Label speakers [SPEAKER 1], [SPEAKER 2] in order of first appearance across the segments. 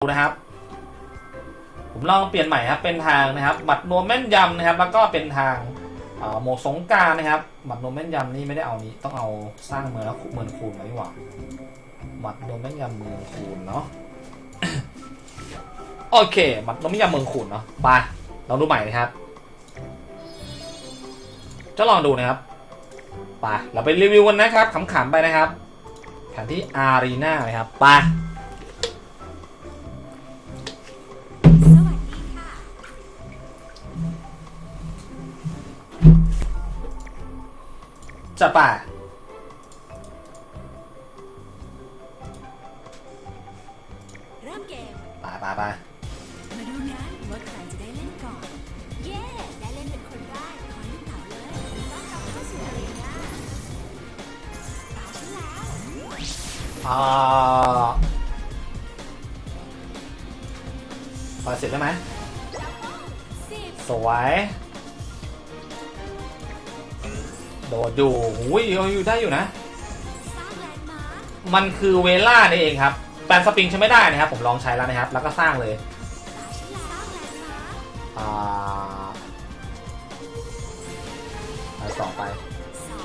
[SPEAKER 1] ดูนะครับ ผมลองเปลี่ยนใหม่ครับเป็นทางนะครับหมัดนวมแม่นยำนะครับ แล้วก็เป็นทางโหมดสงการนะครับหมัดนวมแม่นยำนี่ไม่ได้เอานี้ต้องเอาสร้างเมืองแล้วเมืองคูณมาดีกว่าหมัดนวมแม่นยำเมืองคูณเนาะโอเคหมัดนวมแม่นยำเมืองคูณเนาะไปลองดูใหม่นะครับจะลองดูนะครับไปเราไปรีวิวกันนะครับขำๆไปนะครับแผนที่อารีนานะครับไป จะไป
[SPEAKER 2] เริ่มเกม
[SPEAKER 1] ไปไปไป
[SPEAKER 2] มาดูกันว่าใครจะได้เล่นก่อน เย้ได้เล่นเป็นคนแรกขอลูกเต๋าเลยต้อนรับเข้าสู่อารีนาตามฉันแล้ว
[SPEAKER 1] อ่าพอเสร็จได้ไหม
[SPEAKER 2] สิบ
[SPEAKER 1] สวย โดดอยู่อุ้ยเอาอยู่ได้อยู่นะ
[SPEAKER 2] สร้างแลนด์มาร์ค
[SPEAKER 1] มันคือเวล่านี่เองครับแปลนสปริงใช้ไม่ได้นะครับ ผมลองใช้แล้วนะครับ แล้วก็สร้างเลย
[SPEAKER 2] ตามฉันแล้วสร้างแลนด์มาร์ค
[SPEAKER 1] อ่าไปสองไป
[SPEAKER 2] สอ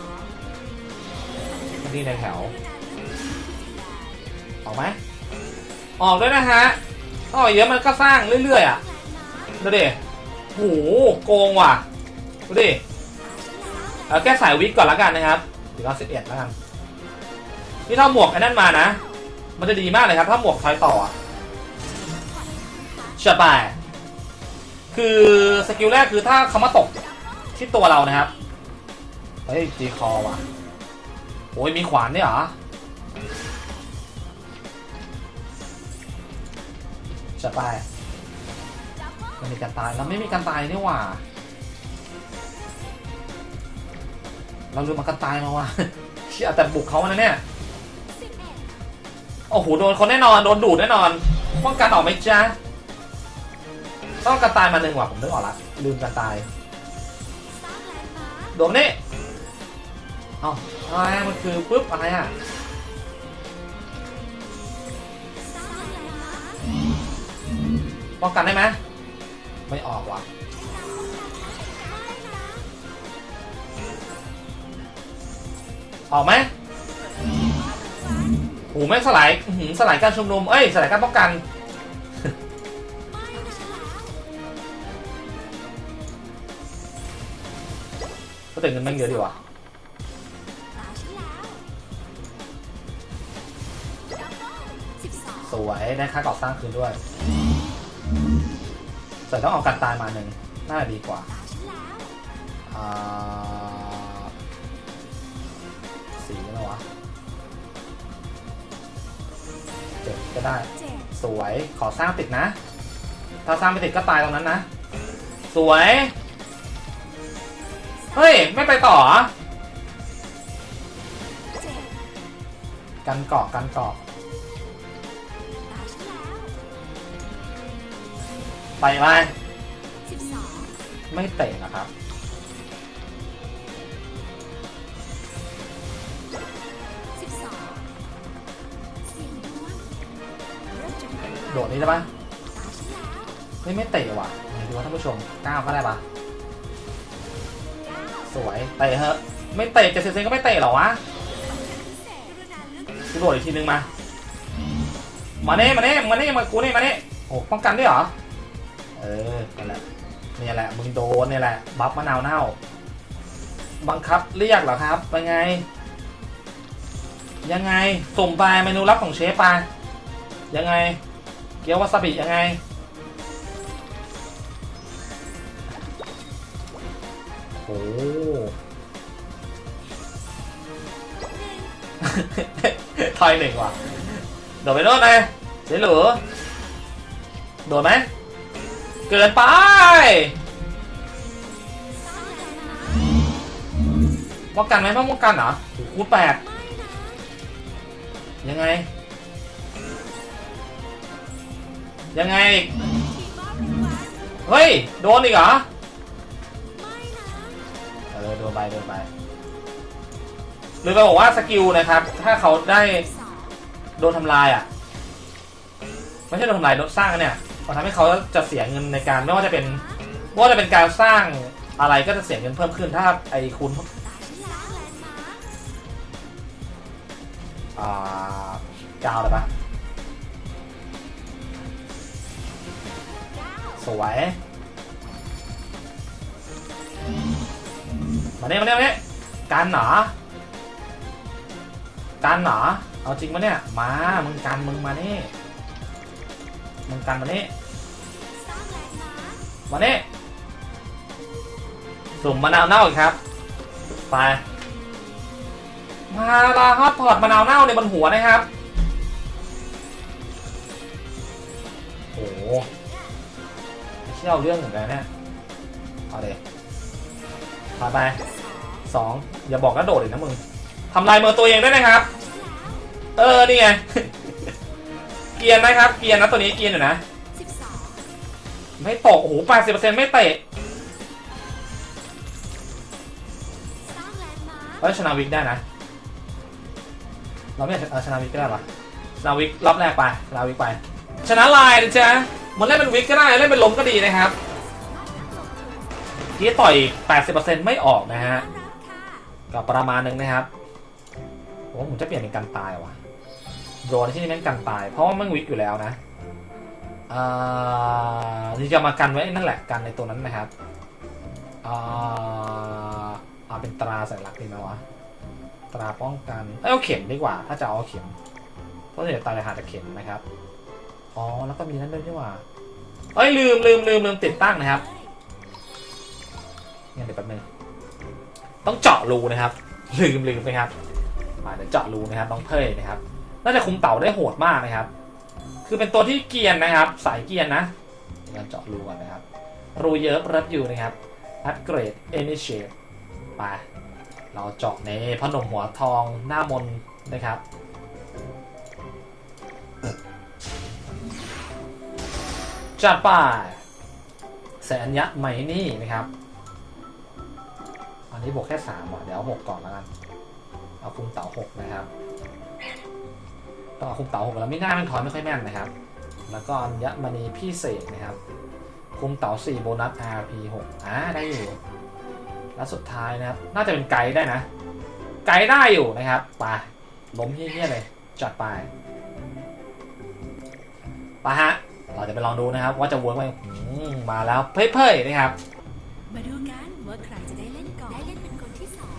[SPEAKER 2] ง
[SPEAKER 1] ที่ในแถว
[SPEAKER 2] เวลาเลือกสีแดง
[SPEAKER 1] ออกไหมออกด้วยนะฮะออกเยอะมันก็สร้างเรื่อยๆอะ
[SPEAKER 2] แลนด์มาร์ค
[SPEAKER 1] ดูดิโหโกงว่ะดูดิ
[SPEAKER 2] ตามฉันแล้ว
[SPEAKER 1] เอาแค่สายวิกก่อนละกันนะครับถึงเอาสิบเอ็ดแล้วกันนี่ถ้าหมวกไอ้นั่นมานะ มันจะดีมากเลยครับ ถ้าหมวกทอยต่ออะเชื่อไปคือสกิลแรกคือถ้าเขามาตกที่ตัวเรานะครับ เฮ้ยจีคอว่ะโอ้ยมีขวานด้วยเหรอเชื่อไปมันมีการตายเราไม่มีการตายนี่หว่า เราลืมมากันตายมาว่ะเชี่ยแต่บุกเขานะเนี่ย โอ้โห โดนคนแน่นอน โดนดูดแน่นอน ป้องกันออกไหมจ๊ะ ต้องกันตายมาหนึ่งว่ะ ผมนึกออกละ ลืมกันตาย
[SPEAKER 2] สร้างแลนด์มาร์ค
[SPEAKER 1] โดนนี่เอ้าอะไรมันคือปุ๊บอะไรอะป้องกันได้ไหมไม่ออกว่ะ ออกไหมโอ้โหแม่งสลายหือสลายการชุมนุม เอ้ย สลายการป้องกัน ก็แต่เงินแม่งเยอะดีว่ะ
[SPEAKER 2] ตามฉันแล้วดับเบิ้ลสิบสอง
[SPEAKER 1] สวยได้ค่าก่อสร้างคืนด้วยแต่ต้องเอากันตายมาหนึ่งน่าจะดีกว่าอ่า ก็ได้ สวยขอสร้างติดนะ ถ้าสร้างไม่ติดก็ตายตรงนั้นนะ สวย เฮ้ย ไม่ไปต่อเหร
[SPEAKER 2] เกั
[SPEAKER 1] นเกาะกันเกาะ
[SPEAKER 2] ตามฉัน
[SPEAKER 1] ไปไหม
[SPEAKER 2] สิบสอง
[SPEAKER 1] ไม่เตะนะครับ โดดนี้ได้ปะไม่ไม่เตะว่ะไหนดูว่าท่านผู้ชมก้าวก็ได้ปะสวยเตะเหอะไม่เตะเจ็ดสิบเซนก็ไม่เตะหรอวะ
[SPEAKER 2] กู
[SPEAKER 1] โดดอีกทีนึงมา มาเน่มาเน่มาเน่มากูเน่มาเน่โอ้ป้องกันด้วยเหรอ เออนี่นแหละนี่แหละมึงโดนนี่แหละ บัฟมะนาวเน่า บังคับเรียกเหรอครับเป็นไง ยังไงส่งไปเมนูลับของเชฟไปยังไง เกี๊ยววาซาบิยังไง โอ้โหทอยหนึ่งว่ะ โดดไปโน่นเลยเสียหรือโดดไหม เกินไป
[SPEAKER 2] สร้างแลนด์มาร์ค
[SPEAKER 1] ป้องกันไหมไม่ป้องกันเหรอโอ้โหคูณแปดยังไง ยังไง เฮ้ย โดนอีกเหรอเออโดนไปโดนไป หรือไปบอกว่าสกิลนะครับ ถ้าเขาได้โดนทำลายอะ ไม่ใช่โดนทำลายโดนสร้างเนี่ยมันทำให้เขาจะเสียเงินในการไม่ว่าจะเป็นไม่ว่าจะเป็นการสร้างอะไรก็จะเสียเงินเพิ่มขึ้นถ้าไอคุณ
[SPEAKER 2] ตาฉันแล้วแลนด์มาร์ค
[SPEAKER 1] อ่าเก้าเลยปะ สวย มาเนี่ยมาเนี่ยมาเนี่ยการหนาการหนาเอาจริงปะเนี่ย มา มึงกันมึงมาเนี่มึงกันมานี่
[SPEAKER 2] สร้างแลนด์มาร์ค
[SPEAKER 1] มานี่สุ่มมะนาวเน่าอีกครับ ไป มาลาฮอตพอตมะนาวเน่าในบนหัวนะครับ โอ้ โหเชี่ยวเรื่องเหมือนกันเนี่ยเอาเด็พานไปสองอย่าบอกกระโดดอีกนะมึงทำลายมือตัวเองได้นะครับ เออ นี่ไง เกียร์นะครับ เกียร์นะตัวนี้เกียร์อยู่นะ ไม่ตก โอ้โหแปดสิบเปอร์เซ็นต์ไม่เตะ
[SPEAKER 2] สร้างแลนด์มาร์ค
[SPEAKER 1] เอ้ยชนะวิกได้นะ เราไม่ชนะวิกก็ได้ปะชนะวิกรอบแรกไป ชนะวิกไป ชนะลายนะจ๊ะ มันเล่นเป็นวิกก็ได้ เล่นเป็นล้มก็ดีนะครับ
[SPEAKER 2] ที่
[SPEAKER 1] ต่อย 80%ไม่ออกนะฮะ
[SPEAKER 2] ต้อนรับ
[SPEAKER 1] ประมาณนึงนะครับโอ้ผมจะเปลี่ยนเป็นการตายว่ะโดนที่นี่แม่งกันตาย เพราะว่ามันวิกอยู่แล้วนะอ่าที่จะมากันไว้นั่นแหละกันในตัวนั้นนะครับอ่าเอาเป็นตราสัญลักษณ์ดีไหมวะตราป้องกัน เอ้เอาเข็มดีกว่า ถ้าจะเอาเข็มเพราะเดี๋ยวตายหาแต่เข็มนะครับ อ๋อ แล้วก็มีนั่นด้วยนี่หว่าเอ้ยลืมลืมลืมลืมติดตั้งนะครับงั้นเดี๋ยวแป๊บนึงต้องเจาะรูนะครับ ลืมลืมไปครับมาเดี๋ยวเจาะรูนะครับน้องเพยนะครับ น่าจะคุมเต่าได้โหดมากนะครับ คือเป็นตัวที่เกียนนะครับ สายเกียนนะในกาเจาะรูก่อนนะครับ รูเยอะรับอยู่นะครับอัปเกรดเอนิเชตไปเราเจาะในพนมหัวทองหน้ามนนะครับ จัดไปแสนยักษ์ไหมนี่นะครับ อันนี้บวกแค่สามว่ะเดี๋ยวหกก่อนแล้วกัน เอาคุมเต่าหกนะครับต้องเอาคุมเต่าหกแล้วไม่น่ามันถอยไม่ค่อยแม่นนะครับ แล้วก็อัญมณีพิเศษนะครับ คุมเต่าสี่โบนัส RP หกอ่าได้อยู่ แล้วสุดท้ายนะครับ น่าจะเป็นไกด์ได้นะ ไกด์ได้อยู่นะครับไปล้มเฮี้ยเลยจัดไปไปฮะ เราจะไปลองดูนะครับ ว่าจะเวิร์กไหมอืมมาแล้วเพ่ยๆนะครับ
[SPEAKER 2] มาดูกันว่าใครจะได้เล่นก่อนได้เล่นเป็นคนที่สอง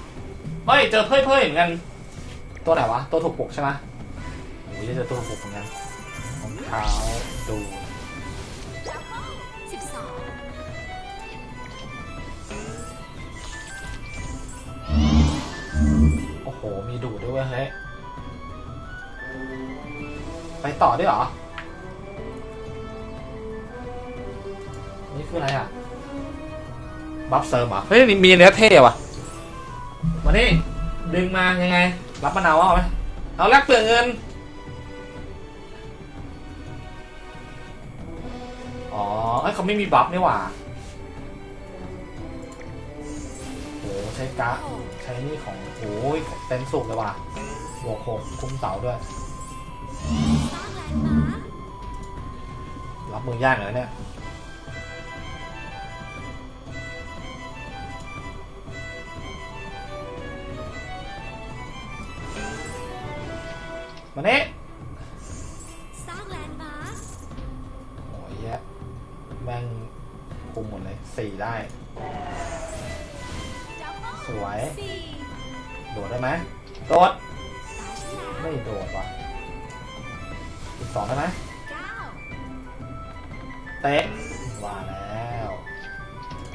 [SPEAKER 1] เฮ้ยเจอเพ่ยเพ่ยๆเหมือนกัน ตัวไหนวะ ตัวถูกปลุกใช่ไหมโอ้ยเจอตัวถูกปลุกเหมือนกันรองเท้าดู
[SPEAKER 2] ดับเบิลสิบสอง
[SPEAKER 1] โอ้โห มีดูดด้วยเวยเฮ้ย ไปต่อด้วยเหรอ คืออะไรอะ บัฟเซิร์มเหรอ เฮ้ยมีเนื้อเท่ว่ะ มานี่ดึงมายังไง รับมะนาวเอาไหมเอาแลกเปลือกเงิน อ๋อเอ้ยเขาไม่มีบัฟนี่หว่าโหใช้กะ
[SPEAKER 2] หก
[SPEAKER 1] ใช้นี่ของโอ้ยเต็มสุกเลยว่ะบวกหกคุ้มเต่าด้วย
[SPEAKER 2] สร้างแลนด์มาร์ค
[SPEAKER 1] รับมือยากเลยเนี่ย มาเนี่
[SPEAKER 2] สร้างแลนด์มาร์ค
[SPEAKER 1] โอ้ยแยะแม่งคุมหมดเลยสี่ได้
[SPEAKER 2] ดับเบิล
[SPEAKER 1] สวย
[SPEAKER 2] สี่
[SPEAKER 1] โดดได้ไหมโดด
[SPEAKER 2] ตาฉันแล้ว
[SPEAKER 1] ไม่โดดว่ะอีกสองได้ไหม
[SPEAKER 2] เก้า
[SPEAKER 1] เตะว่าแล้ว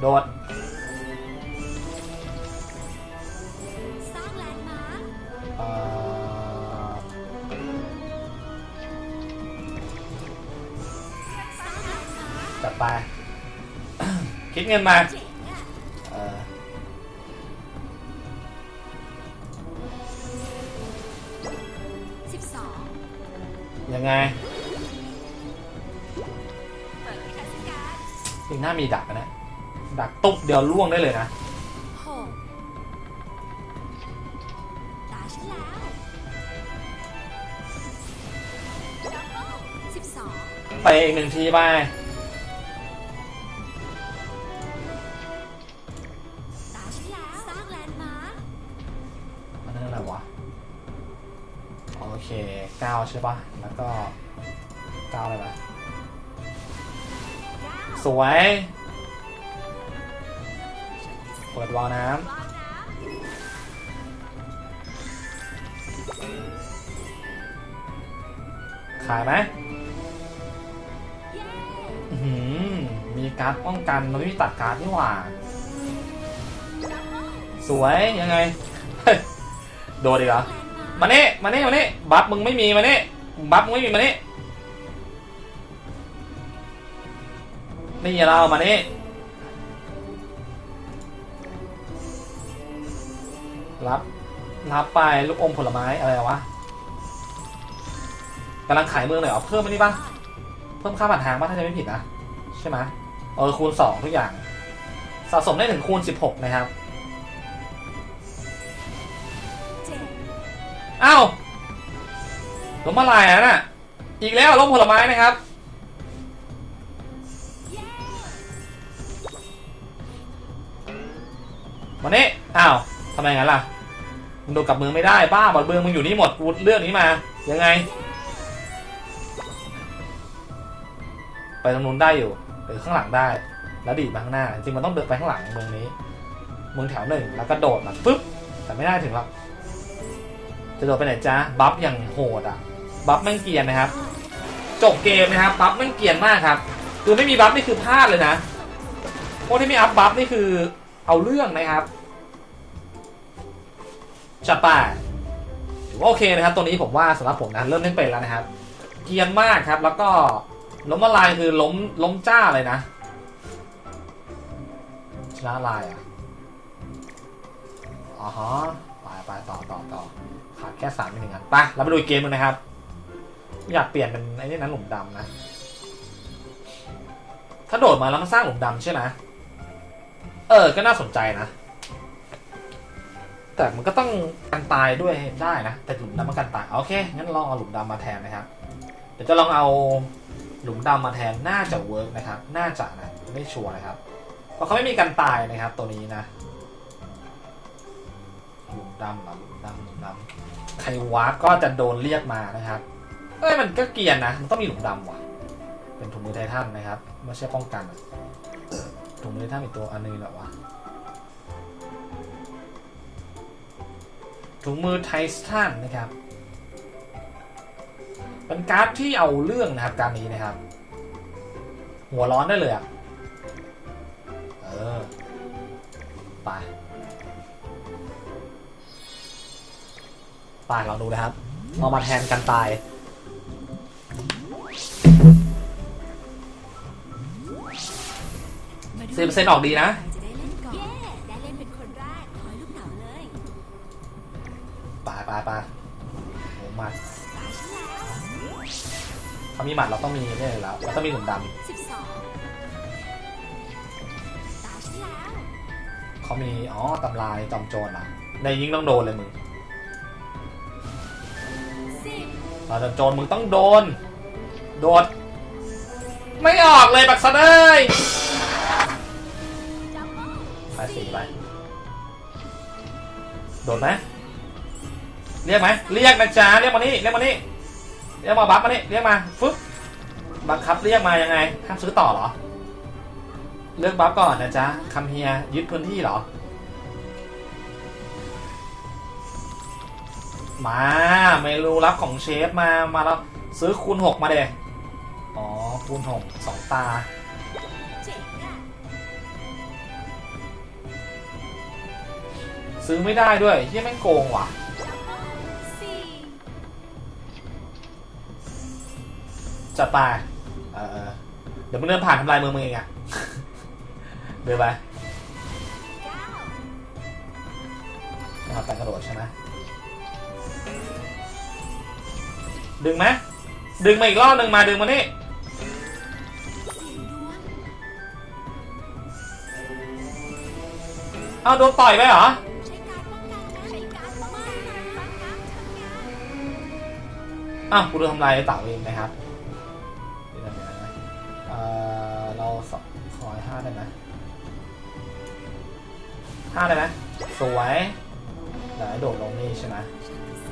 [SPEAKER 1] โดด
[SPEAKER 2] สร้างแลนด์มาร์ค
[SPEAKER 1] เอ่อ ไป คิดเงินมา
[SPEAKER 2] เจ๋งอะ
[SPEAKER 1] เออ
[SPEAKER 2] สิบสอง
[SPEAKER 1] ยังไง
[SPEAKER 2] เปิดเทศกาล
[SPEAKER 1] จริงหน้ามีดักนะ ดักตุ๊บเดียวล่วงได้เลยนะ
[SPEAKER 2] หกตาฉันแล้วดับเบิลสิบสอง
[SPEAKER 1] ตะอีกหนึ่งทีไป เคเก้าใช่ปะแล้วก็เก้าอะไรนะสวย เปิดวาล์วน้ำขายไหมอื้อหือมีการ์ดป้องกันเราไม่มีตัดการ์ดนี่หว่า สวยยังไง โดนดีกเห
[SPEAKER 2] มาร์ค
[SPEAKER 1] มานี่มาเน่มาเน่บัฟมึงไม่มีมาเน่บัฟมึงไม่มีมาเน่นี่เรามาเน่รับรับไปลูกอมผลไม้อะไรวะกำลังขายเมืองหน่อยเหรอเพิ่มอันนี้ปะเพิ่มค่าผ่านทางปะถ้าจะไม่ผิดนะใช่ไหมเออคูณสองทุกอย่าง สะสมได้ถึงคูณสิบหกนะครับ อ้าวล้มละลายอะน่ะ อีกแล้วล้มผลไม้นะครับ
[SPEAKER 2] เย้
[SPEAKER 1] มานี่อ้าวทำไมงั้นล่ะมึงโดนกลับเมืองไม่ได้บ้าบอดเมืองมึงอยู่นี่หมดกูเรื่องนี้มา ยังไง ไปตรงนู้นได้อยู่หรือข้างหลังได้ แล้วดีดมาข้างหน้า จริงมันต้องเดินไปข้างหลังเมืองนี้ เมืองแถวหนึ่งแล้วก็โดดมาปึ๊บ แต่ไม่ได้ถึงหรอก จะโดดไปไหนจ๊ะบัฟอย่างโหดอะบัฟแม่งเกียนนะครับ จบเกมนะครับบัฟแม่งเกียนมากครับคือไม่มีบัฟนี่คือพลาดเลยนะพวกที่ไม่อัพบัฟนี่คือเอาเรื่องนะครับจัดไปถือว่าโอเคนะครับตัวนี้ผมว่าสำหรับผมนะเริ่มเล่นเป็นแล้วนะครับ เกียนมากครับแล้วก็ล้มละลายคือล้มล้มจ้าเลยนะชนะลายอะอ๋อฮะไปไปต่อต่อต่อ ขาดแค่สามอีกหนึ่งอันไปเราไปดูอีกเกมนึงนะครับ อยากเปลี่ยนเป็นไอ้นี่นะหลุมดำนะ ถ้าโดดมาแล้วมันสร้างหลุมดำใช่ไหมเออ ก็น่าสนใจนะ แต่มันก็ต้องกันตายด้วยได้นะ แต่หลุมดำมันกันตาย โอเค งั้นลองเอาหลุมดำมาแทนนะครับ เดี๋ยวจะลองเอาหลุมดำมาแทน น่าจะเวิร์กนะครับ น่าจะนะ ไม่ชัวร์นะครับ เพราะเขาไม่มีกันตายนะครับ ตัวนี้นะ หลุมดำหรอหลุมดำหลุมดำ ใครวาร์ปก็จะโดนเรียกมานะครับ เอ้ยมันก็เกียนนะ มันต้องมีหลุมดำว่ะ เป็นถุงมือไททันนะครับไม่ใช่ป้องกันถุงมือไททันอีกตัวอันนึงแบบว่าถุงมือไททันนะครับ เป็นการ์ดที่เอาเรื่องนะครับการนี้นะครับ หัวร้อนได้เลยอะเออไป ไปลองดูนะครับเอามาแทนกันตาย สิบเปอร์เซ็นต์ออกดีนะ
[SPEAKER 2] ใครจะได้เล่นก่อนได้เล่นเป็นคนแรกขอให้ลูกเต๋าเลย
[SPEAKER 1] ปไปไปโอ้หมัด
[SPEAKER 2] ตาฉันแล้ว
[SPEAKER 1] เขามีหมัดเราต้องมีนี่เลยแล้วเราต้องมีหนุ่มด
[SPEAKER 2] สิบสองตาฉันแล้วำ
[SPEAKER 1] เขามีอ๋อตำรายจอมโจรอะในยิงต้องโดนเลยมึง ตอนจอมโจรมึงต้องโดน โดด ไม่ออกเลยบักซันเอ้ย
[SPEAKER 2] ดับเบิ้ล
[SPEAKER 1] ไปสี่ไป โดดไหมเรียกไหมเรียกนะจ๊ะเรียกมานี่เรียกมานี่เรียกมาบัฟมานี่เรียกมาฟึ๊บบังคับเรียกมายังไงห้ามซื้อต่อเหรอ เลือกบัฟก่อนนะจ๊ะคำเฮียยึดพื้นที่เหรอ มาเมนูลับของเชฟมามาแล้วซื้อคูณหกมาเด็อ๋อคูณหกสองตา ซื้อไม่ได้ด้วยเฮียแม่งโกงว่ะจัดไปเออเดี๋ยวมึงเดินผ่านทำลายมือมึงเองอะเดินไป
[SPEAKER 2] เก้า
[SPEAKER 1] มาแต่กระโดดใช่ไหม ดึงไหมดึงมาอีกรอบหนึ่งมาดึงมานี่
[SPEAKER 2] เอา
[SPEAKER 1] โดนต่อยไปเหรอ้าวกูโดนทำลายไอ้เต่าเองไหมครับเราขอห้าได้ไหมห้าได้ไหมสวยเดี๋โดดลงนี่ใช่ไหม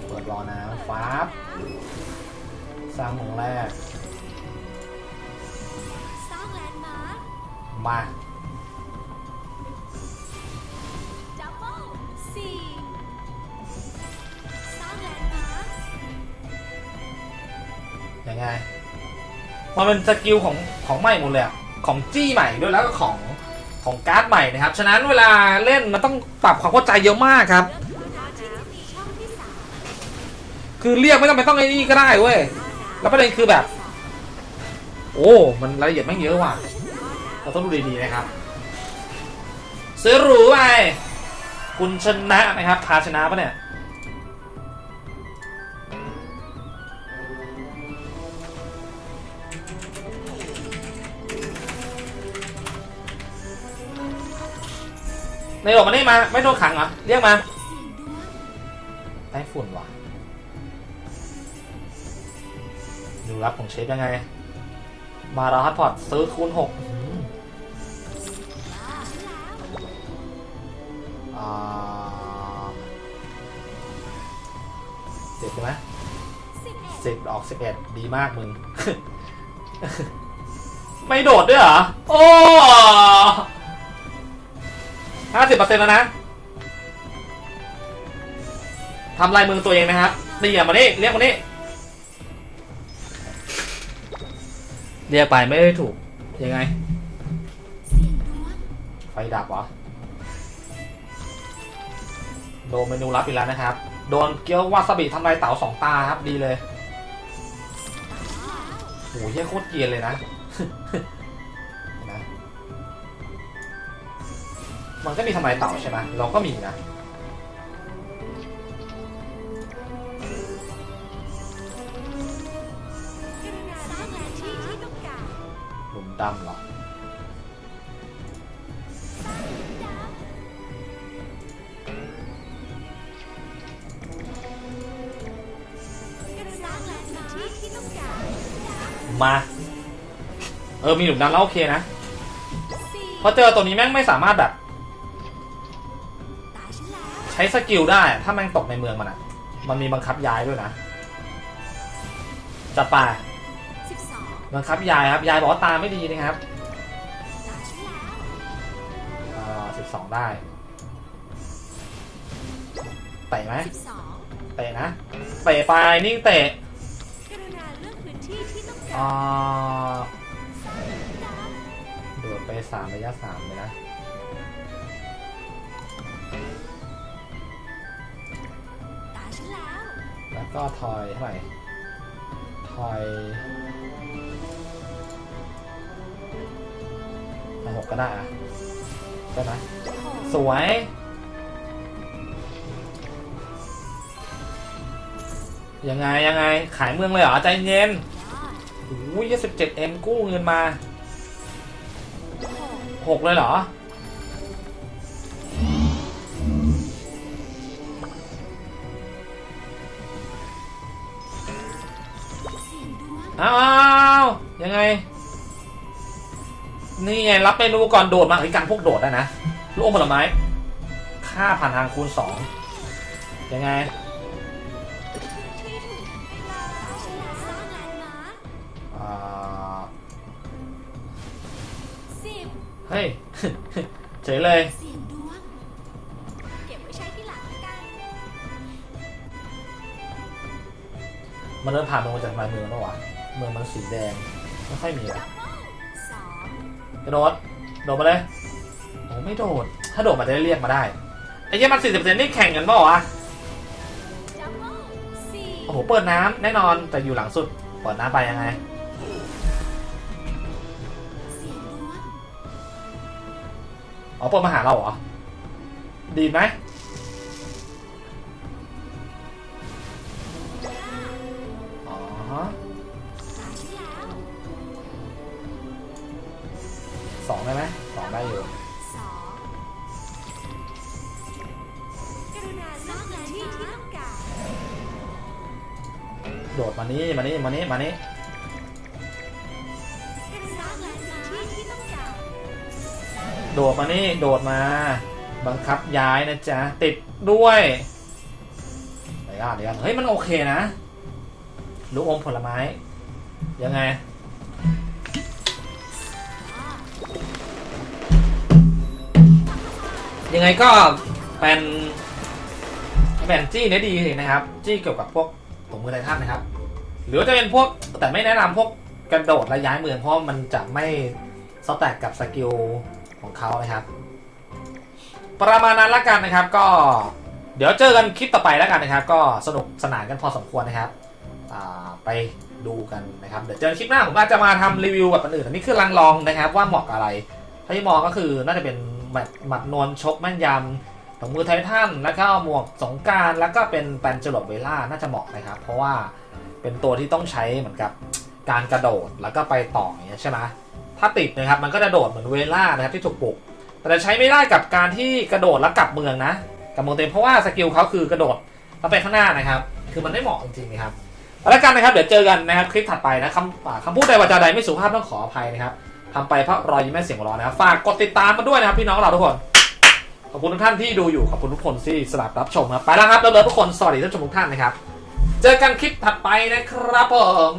[SPEAKER 1] เปิดรอน้ำฟ้าบสร้างของแรก
[SPEAKER 2] สร้างแลนด์มาร์ค
[SPEAKER 1] มา
[SPEAKER 2] ดับเบิลสี่สร้างแลนด์มาร์ค
[SPEAKER 1] ยังไง มันเป็นสกิลของของใหม่หมดเลยอะของจี้ใหม่ด้วยแล้วก็ของของการ์ดใหม่นะครับ ฉะนั้นเวลาเล่นมันต้องปรับความเข้าใจเยอะมากครับ
[SPEAKER 2] เลือ คือ
[SPEAKER 1] เรียกไม่ต้องไปต้องไอ้นี่ก็ได้เว้ย แล้วประเด็นคือแบบ โอ้ มันรายละเอียดไม่งเยอะว่ะ เราต้องดูดีๆนะครับ ซื้อหรูไป คุณชนะนะครับ พาชนะปะเนี่ย ในหลบมานี่มา ไม่โดนขังเหรอ เรียกมาไต้ฝุ่นว่ะ ดูรับของเชฟยังไง มาราฮัตพอร์ตซื้อคูณหกอื้อหือ
[SPEAKER 2] อ่าฉันแล้ว
[SPEAKER 1] อ่าเจ็ดใช่ไหม
[SPEAKER 2] สิบเอ็ด
[SPEAKER 1] สิบออกสิบเอ็ดดีมากมึง ไม่โดดด้วยเหรอ โอ้ห้าสิบเปอร์เซ็นต์แล้วนะทำลายมือตัวเองนะครับนี่อย่ามานี่เรียกมานี่ เรียกไปไม่ได้ถูก ยังไง ไฟดับเหรอ โดนเมนูลับอีกแล้วนะครับ โดนเกี๊ยววาซาบิทำลายเต๋าสองตาครับดีเลยโอ้โหเฮียโคตรเกียนเลยนะนะ มันก็มีทำลายเต่าใช่ไหมเราก็มีนะ
[SPEAKER 2] ดำ
[SPEAKER 1] เหรอ
[SPEAKER 2] มา
[SPEAKER 1] เออ มีหลุมดำแล้วโอเคนะพราะเจอตัวนี้แม่งไม่สามารถแบบ ใช้สกิลได้ ถ้าแม่งตกในเมืองมันอะมันมีบังคับย้ายด้วยนะจัดไป
[SPEAKER 2] บัง
[SPEAKER 1] คับยายครับ ยายบอกว่าตาไม่ดีนะครับ
[SPEAKER 2] ตาฉันแล้ว
[SPEAKER 1] อ่าสิบสองได้เตะไหม
[SPEAKER 2] สิบสอง
[SPEAKER 1] เตะนะเตะไปนิ่งเตะ
[SPEAKER 2] กรุณาเลือกพื้นที่ที่ต้องกา
[SPEAKER 1] อ่าร
[SPEAKER 2] ดาว
[SPEAKER 1] โดดไปสามระยะสามเลยนะ
[SPEAKER 2] ตาฉันแล้ว
[SPEAKER 1] แล้วก็ทอยเท่าไหร่ทอย เอาหกก็ได้อะได้ไหม
[SPEAKER 2] หก
[SPEAKER 1] สวย ยังไง ยังไง ขายเมืองเลยเหรอ ใจเย็น
[SPEAKER 2] ยอด
[SPEAKER 1] โอ้ยยี่สิบเจ็ดเอ็มกู้เงินมา
[SPEAKER 2] หก
[SPEAKER 1] หกเลยเหรอ
[SPEAKER 2] เสียงดวง
[SPEAKER 1] อ้าวยังไง นี่ไงรับเมนูก่อนโดดมาไอ้ยกันพวกโดดได้นะลูกอมผลไม้ ค่าผ่านทางคูณสองยังไง
[SPEAKER 2] ที่ถูกตาฉันแล้วสร้างแลนด์มาร์ค
[SPEAKER 1] อ่า
[SPEAKER 2] สิบ
[SPEAKER 1] เฮ้ย เฉยเลย
[SPEAKER 2] เสียงดวงเก็บไว้ใช้ที่หลังละกัน
[SPEAKER 1] มันเดินผ่านลงมาจากลายเมืองแล้ววะเมืองมันสีแดง ไม่ค่อยมีนะ
[SPEAKER 2] สอง
[SPEAKER 1] กระโดด โดดมาเลยโอ้ไม่โดด ถ้าโดดมันจะได้เรียกมาได้ ไอ้เหี้ยมันสี่สิบเปอร์เซ็นต์นี่แข่งกันเปล่าวะ โอ้โห เปิดน้ำแน่นอน แต่อยู่หลังสุด เปิดน้ำไปยังไง อ๋อ เปิดมาหาเราเหรอ ดีไหม โดดมา บังคับย้ายนะจ๊ะ ติดด้วยเดี๋ยวก่อนเดี๋ยวก่อนเฮ้ย มันโอเคนะ ลูกอมผลไม้ ยังไง ยังไงก็เป็นเป็นจี้เนี่ยดีนะครับ จี้เกี่ยวกับพวกถุงมือไททันนะครับ หรือจะเป็นพวกแต่ไม่แนะนำพวกกระโดดและย้ายเมืองเพราะมันจะไม่สแต็กกับสกิลของเขานะครับ ประมาณนั้นละกันนะครับ ก็เดี๋ยวเจอกันคลิปต่อไปแล้วกันนะครับ ก็สนุกสนานกันพอสมควรนะครับไปดูกันนะครับ เดี๋ยวเจอกันคลิปหน้าผมอาจจะมาทำรีวิวแบบอื่นอันนี้คือลังลองนะครับ ว่าเหมาะกับอะไรถ้าที่มองก็คือน่าจะเป็นหมัดหมัดนวลชกแม่นยำถุงมือไททันแล้วก็หมวกสงการแล้วก็เป็นแปนจรดเวล่าน่าจะเหมาะนะครับ เพราะว่าเป็นตัวที่ต้องใช้เหมือนกับการกระโดดแล้วก็ไปต่ออย่างเงี้ยใช่ไหมถ้าติดนะครับมันก็จะโดดเหมือนเวล่านะครับที่ถูกปลุก แต่จะใช้ไม่ได้กับการที่กระโดดแล้วกลับเมืองนะกับเมืองเต็มเพราะว่าสกิลเขาคือกระโดดแล้วไปข้างหน้านะครับ คือมันไม่เหมาะจริงๆนะครับแล้วกันนะครับเดี๋ยวเจอกันนะครับคลิปถัดไปนะคำคำพูดใดวาจาใดไม่สุภาพต้องขออภัยนะครับทำไปเพราะรอยยิ้มแม่เสียงหัวเร้อนนะครับฝากกดติดตามมาด้วยนะครับพี่น้องเราทุกคนขอบคุณทุกท่านที่ดูอยู่ขอบคุณทุกคนที่สลับรับชมครับไปแล้วครับแล้วเลยทุกคนสวัสดีท่านชมทุกท่านนะครับ เจอกันคลิปถัดไปนะครับผม